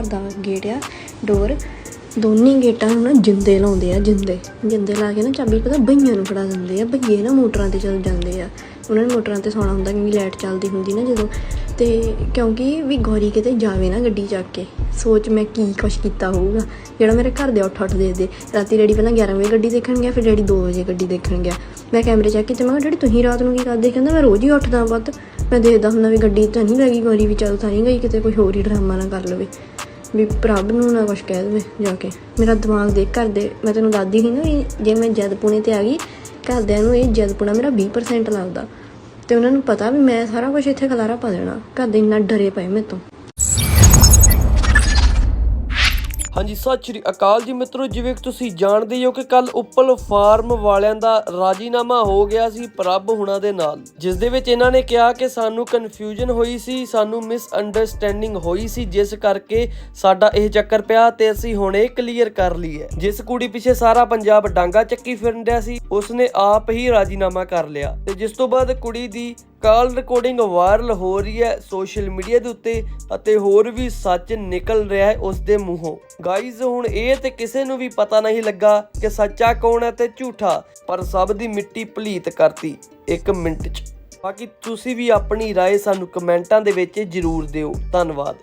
ਘਰ ਦਾ ਗੇਟ ਆ ਡੋਰ ਦੋਨੇ ਗੇਟਾਂ ਨੂੰ ਨਾ ਜਿੰਦੇ ਲਾਉਂਦੇ ਆ, ਜਿੰਦੇ। ਜਿੰਦੇ ਲਾ ਕੇ ਨਾ ਚਾਬੀ ਪਤਾ ਬਈਆਂ ਨੂੰ ਫੜਾ ਦਿੰਦੇ ਆ, ਬਈਏ ਨਾ ਮੋਟਰਾਂ ਤੇ ਚੱਲ ਜਾਂਦੇ ਆ। ਉਹਨਾਂ ਨੇ ਮੋਟਰਾਂ ਤੇ ਸੌਣਾ ਹੁੰਦਾ ਕਿਉਂਕਿ ਲਾਈਟ ਚੱਲਦੀ ਹੁੰਦੀ ਨਾ ਜਦੋਂ। ਤੇ ਕਿਉਂਕਿ ਵੀ ਗੌਰੀ ਕਿਤੇ ਜਾਵੇ ਨਾ ਗੱਡੀ ਚੱਕ ਕੇ, ਸੋਚ ਮੈਂ ਕੀ ਕੁਛ ਕੀਤਾ ਹੋਊਗਾ। ਜਿਹੜਾ ਮੇਰੇ ਘਰ ਦੇ ਉੱਠ ਉੱਠ ਦੇ ਦੇ। ਰਾਤੀ ਡੈਡੀ ਪਹਿਲਾਂ 11 ਵਜੇ ਗੱਡੀ ਦੇਖਣ ਗਿਆ, ਫਿਰ ਡੈਡੀ 2 ਵਜੇ ਗੱਡੀ ਦੇਖਣ ਗਿਆ। ਮੈਂ ਕੈਮਰੇ ਚੈੱਕ ਕੀਤੇ ਮੈਂ ਕਿਹਾ, ਡੈਡੀ ਤੁਸੀਂ ਰਾਤ ਨੂੰ ਕੀ ਕਰਦੇ? ਕਹਿੰਦਾ, ਮੈਂ ਰੋਜ਼ ਹੀ ਉੱਠਦਾ ਵੱਧ ਮੈਂ ਦੇਖਦਾ ਹੁੰਦਾ ਵੀ ਗੱਡੀ ਤਾਂ ਨਹੀਂ ਲੱਗੀ ਗੌਰੀ ਵੀ ਚੱਲ ਤਾਂ ਨਹੀਂ ਗਈ ਕਿਤੇ ਕੋਈ ਹੋਰ ਹੀ ਡਰਾਮਾ ਨਾ ਕਰ ਲਵੇ। ਵੀ ਪ੍ਰਭ ਨੂੰ ਨਾ ਕੁਛ ਕਹਿ ਦੇਵੇ ਜਾ ਕੇ। ਮੇਰਾ ਦਿਮਾਗ ਦੇਖ ਘਰ ਦੇ, ਮੈਂ ਤੈਨੂੰ ਦੱਸਦੀ ਸੀ ਨਾ ਵੀ ਜੇ ਮੈਂ ਜਦ ਪੁਣੇ ਤੇ ਆ ਗਈ, ਘਰਦਿਆਂ ਨੂੰ ਇਹ ਜਦ ਪੁਣਾ ਮੇਰਾ 20% ਲੱਗਦਾ। ਤੇ ਉਹਨਾਂ ਨੂੰ ਪਤਾ ਵੀ ਮੈਂ ਸਾਰਾ ਕੁਝ ਇੱਥੇ ਖਲਾਰਾ ਪਾ ਦੇਣਾ। ਘਰ ਦੇ ਇੰਨਾ ਡਰੇ ਪਏ ਮੇਰੇ ਤੋਂ। ਹਾਂਜੀ, ਸਤਿ ਸ਼੍ਰੀ ਅਕਾਲ ਜੀ ਮਿੱਤਰੋ, ਜਿਵੇਂ ਕਿ ਤੁਸੀਂ ਜਾਣਦੇ ਹੀ ਹੋ ਕਿ ਕੱਲ ਉੱਪਲ ਫਾਰਮ ਵਾਲਿਆਂ ਦਾ ਰਾਜੀਨਾਮਾ ਹੋ ਗਿਆ ਸੀ ਪ੍ਰਭ ਹੁਣਾਂ ਦੇ ਨਾਲ, ਜਿਸ ਦੇ ਵਿੱਚ ਇਹਨਾਂ ਨੇ ਕਿਹਾ ਕਿ ਸਾਨੂੰ ਕਨਫਿਊਜ਼ਨ ਹੋਈ ਸੀ, ਸਾਨੂੰ ਮਿਸ ਅੰਡਰਸਟੈਂਡਿੰਗ ਹੋਈ ਸੀ, ਜਿਸ ਕਰਕੇ ਸਾਡਾ ਇਹ ਚੱਕਰ ਪਿਆ ਤੇ ਅਸੀਂ ਹੁਣ ਇਹ ਕਲੀਅਰ ਕਰ ਲਈ ਹੈ ਜਿਸ ਕੁੜੀ ਪਿੱਛੇ ਸਾਰਾ ਪੰਜਾਬ ਡਾਂਗਾ ਚੱਕੀ ਫਿਰਨ ਰਿਹਾ ਸੀ, ਉਸਨੇ ਆਪ ਹੀ ਰਾਜੀਨਾਮਾ ਕਰ ਲਿਆ ਤੇ ਜਿਸ ਤੋਂ ਬਾਅਦ ਕੁੜੀ ਦੀ ਕਾਲ ਰਿਕਾਰਡਿੰਗ ਵਾਇਰਲ ਹੋ ਰਹੀ ਹੈ ਸੋਸ਼ਲ ਮੀਡੀਆ ਦੇ ਉੱਤੇ ਅਤੇ ਹੋਰ ਵੀ ਸੱਚ ਨਿਕਲ ਰਿਹਾ ਹੈ ਉਸ ਦੇ ਮੂੰਹੋਂ ਗਾਇਜ਼ ਹੁਣ ਇਹ ਤੇ ਕਿਸੇ ਨੂੰ ਵੀ ਪਤਾ ਨਹੀਂ ਲੱਗਾ ਕਿ ਸੱਚਾ ਕੌਣ ਹੈ ਤੇ ਝੂਠਾ ਪਰ ਸਭ ਦੀ ਮਿੱਟੀ ਪਲੀਤ ਕਰਤੀ 1 ਮਿੰਟ 'ਚ ਬਾਕੀ ਤੁਸੀਂ ਵੀ ਆਪਣੀ رائے ਸਾਨੂੰ ਕਮੈਂਟਾਂ ਦੇ ਵਿੱਚ ਜ਼ਰੂਰ ਦਿਓ ਧੰਨਵਾਦ